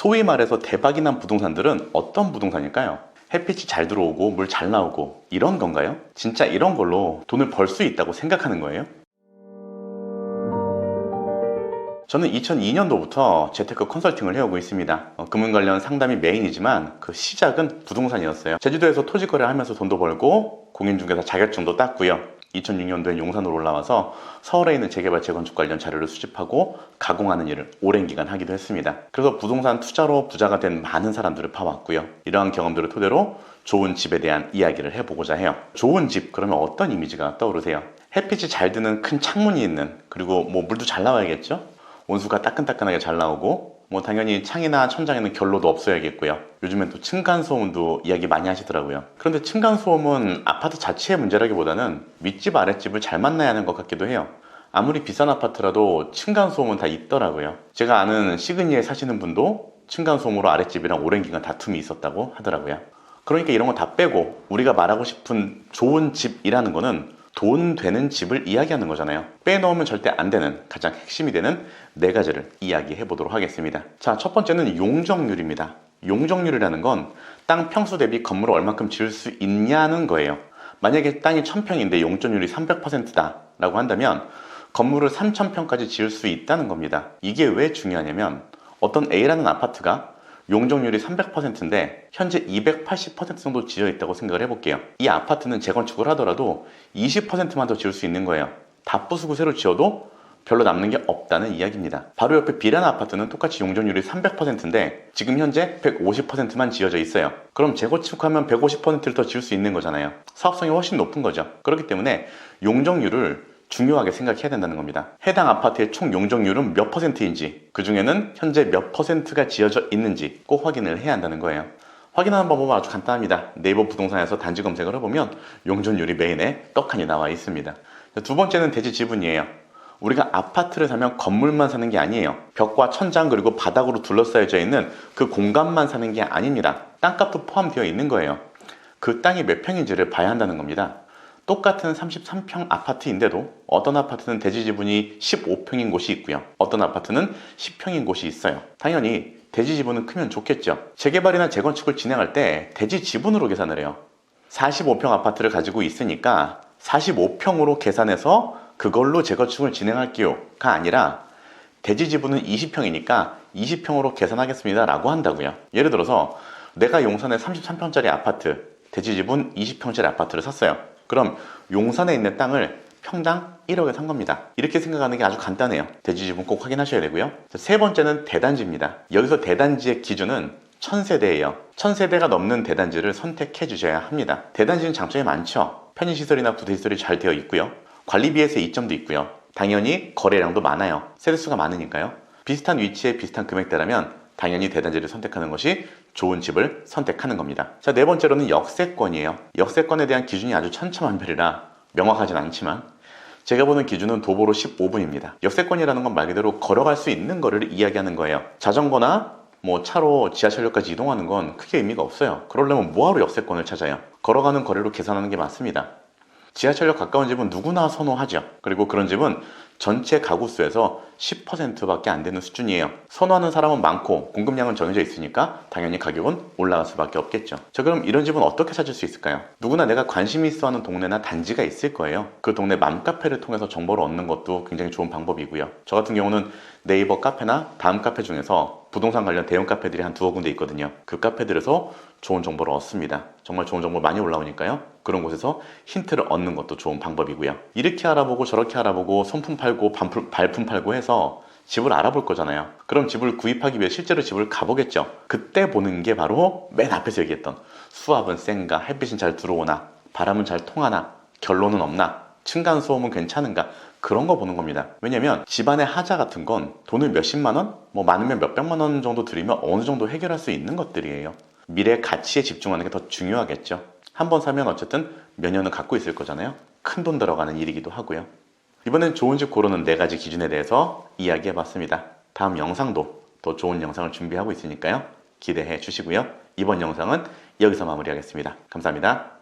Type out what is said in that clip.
소위 말해서 대박이 난 부동산들은 어떤 부동산일까요? 햇빛이 잘 들어오고 물 잘 나오고 이런 건가요? 진짜 이런 걸로 돈을 벌 수 있다고 생각하는 거예요? 저는 2002년도부터 재테크 컨설팅을 해오고 있습니다. 어, 금융 관련 상담이 메인이지만 그 시작은 부동산이었어요. 제주도에서 토지 거래를 하면서 돈도 벌고 공인중개사 자격증도 땄고요. 2006년도에 용산으로 올라와서 서울에 있는 재개발 재건축 관련 자료를 수집하고 가공하는 일을 오랜 기간 하기도 했습니다. 그래서 부동산 투자로 부자가 된 많은 사람들을 봐왔고요. 이러한 경험들을 토대로 좋은 집에 대한 이야기를 해보고자 해요. 좋은 집 그러면 어떤 이미지가 떠오르세요? 햇빛이 잘 드는 큰 창문이 있는 그리고 뭐 물도 잘 나와야겠죠? 온수가 따끈따끈하게 잘 나오고 뭐 당연히 창이나 천장에는 결로도 없어야겠고요. 요즘엔 또 층간소음도 이야기 많이 하시더라고요. 그런데 층간소음은 아파트 자체의 문제라기보다는 윗집 아랫집을 잘 만나야 하는 것 같기도 해요. 아무리 비싼 아파트라도 층간소음은 다 있더라고요. 제가 아는 시그니에 사시는 분도 층간소음으로 아랫집이랑 오랜 기간 다툼이 있었다고 하더라고요. 그러니까 이런 거 다 빼고 우리가 말하고 싶은 좋은 집이라는 거는 돈 되는 집을 이야기하는 거잖아요. 빼놓으면 절대 안 되는 가장 핵심이 되는 네 가지를 이야기해 보도록 하겠습니다. 자, 첫 번째는 용적률입니다. 용적률이라는 건 땅 평수 대비 건물을 얼만큼 지을 수 있냐는 거예요. 만약에 땅이 1000평인데 용적률이 300%다 라고 한다면 건물을 3000평까지 지을 수 있다는 겁니다. 이게 왜 중요하냐면 어떤 A라는 아파트가 용적률이 300%인데 현재 280% 정도 지어 있다고 생각을 해볼게요. 이 아파트는 재건축을 하더라도 20%만 더 지을 수 있는 거예요. 다 부수고 새로 지어도 별로 남는 게 없다는 이야기입니다. 바로 옆에 B라는 아파트는 똑같이 용적률이 300%인데 지금 현재 150%만 지어져 있어요. 그럼 재건축하면 150%를 더 지을 수 있는 거잖아요. 사업성이 훨씬 높은 거죠. 그렇기 때문에 용적률을 중요하게 생각해야 된다는 겁니다. 해당 아파트의 총 용적률은 몇 퍼센트인지, 그 중에는 현재 몇 퍼센트가 지어져 있는지 꼭 확인을 해야 한다는 거예요. 확인하는 방법은 아주 간단합니다. 네이버 부동산에서 단지 검색을 해보면 용적률이 메인에 떡하니 나와 있습니다. 두 번째는 대지 지분이에요. 우리가 아파트를 사면 건물만 사는 게 아니에요. 벽과 천장 그리고 바닥으로 둘러싸여져 있는 그 공간만 사는 게 아닙니다. 땅값도 포함되어 있는 거예요. 그 땅이 몇 평인지를 봐야 한다는 겁니다. 똑같은 33평 아파트인데도 어떤 아파트는 대지 지분이 15평인 곳이 있고요. 어떤 아파트는 10평인 곳이 있어요. 당연히 대지 지분은 크면 좋겠죠. 재개발이나 재건축을 진행할 때 대지 지분으로 계산을 해요. 45평 아파트를 가지고 있으니까 45평으로 계산해서 그걸로 재건축을 진행할게요가 아니라 대지 지분은 20평이니까 20평으로 계산하겠습니다 라고 한다고요. 예를 들어서 내가 용산에 33평짜리 아파트, 대지 지분 20평짜리 아파트를 샀어요. 그럼 용산에 있는 땅을 평당 1억에 산 겁니다. 이렇게 생각하는 게 아주 간단해요. 대지 지분 꼭 확인하셔야 되고요. 세 번째는 대단지입니다. 여기서 대단지의 기준은 천세대예요. 천세대가 넘는 대단지를 선택해 주셔야 합니다. 대단지는 장점이 많죠. 편의시설이나 부대시설이 잘 되어 있고요. 관리비에서의 이점도 있고요. 당연히 거래량도 많아요. 세대수가 많으니까요. 비슷한 위치에 비슷한 금액대라면 당연히 대단지를 선택하는 것이 좋은 집을 선택하는 겁니다. 자, 네 번째로는 역세권이에요. 역세권에 대한 기준이 아주 천차만별이라 명확하진 않지만 제가 보는 기준은 도보로 15분입니다. 역세권이라는 건 말 그대로 걸어갈 수 있는 거를 이야기하는 거예요. 자전거나 뭐 차로 지하철역까지 이동하는 건 크게 의미가 없어요. 그러려면 뭐하러 역세권을 찾아요? 걸어가는 거리로 계산하는 게 맞습니다. 지하철역 가까운 집은 누구나 선호하죠. 그리고 그런 집은 전체 가구 수에서 10%밖에 안 되는 수준이에요. 선호하는 사람은 많고 공급량은 정해져 있으니까 당연히 가격은 올라갈 수밖에 없겠죠. 자 그럼 이런 집은 어떻게 찾을 수 있을까요? 누구나 내가 관심 있어 하는 동네나 단지가 있을 거예요. 그 동네 맘카페를 통해서 정보를 얻는 것도 굉장히 좋은 방법이고요. 저 같은 경우는 네이버 카페나 다음 카페 중에서 부동산 관련 대형 카페들이 한 두어 군데 있거든요. 그 카페들에서 좋은 정보를 얻습니다. 정말 좋은 정보 많이 올라오니까요. 그런 곳에서 힌트를 얻는 것도 좋은 방법이고요. 이렇게 알아보고 저렇게 알아보고 손품 팔고 반품, 발품 팔고 해서 집을 알아볼 거잖아요. 그럼 집을 구입하기 위해 실제로 집을 가보겠죠. 그때 보는 게 바로 맨 앞에서 얘기했던 수압은 센가, 햇빛은 잘 들어오나, 바람은 잘 통하나, 결론은 없나, 층간소음은 괜찮은가, 그런 거 보는 겁니다. 왜냐면 집안의 하자 같은 건 돈을 몇십만 원, 뭐 많으면 몇백만 원 정도 들이면 어느 정도 해결할 수 있는 것들이에요. 미래 가치에 집중하는 게 더 중요하겠죠. 한 번 사면 어쨌든 몇 년은 갖고 있을 거잖아요. 큰 돈 들어가는 일이기도 하고요. 이번엔 좋은 집 고르는 네 가지 기준에 대해서 이야기해 봤습니다. 다음 영상도 더 좋은 영상을 준비하고 있으니까요. 기대해 주시고요. 이번 영상은 여기서 마무리하겠습니다. 감사합니다.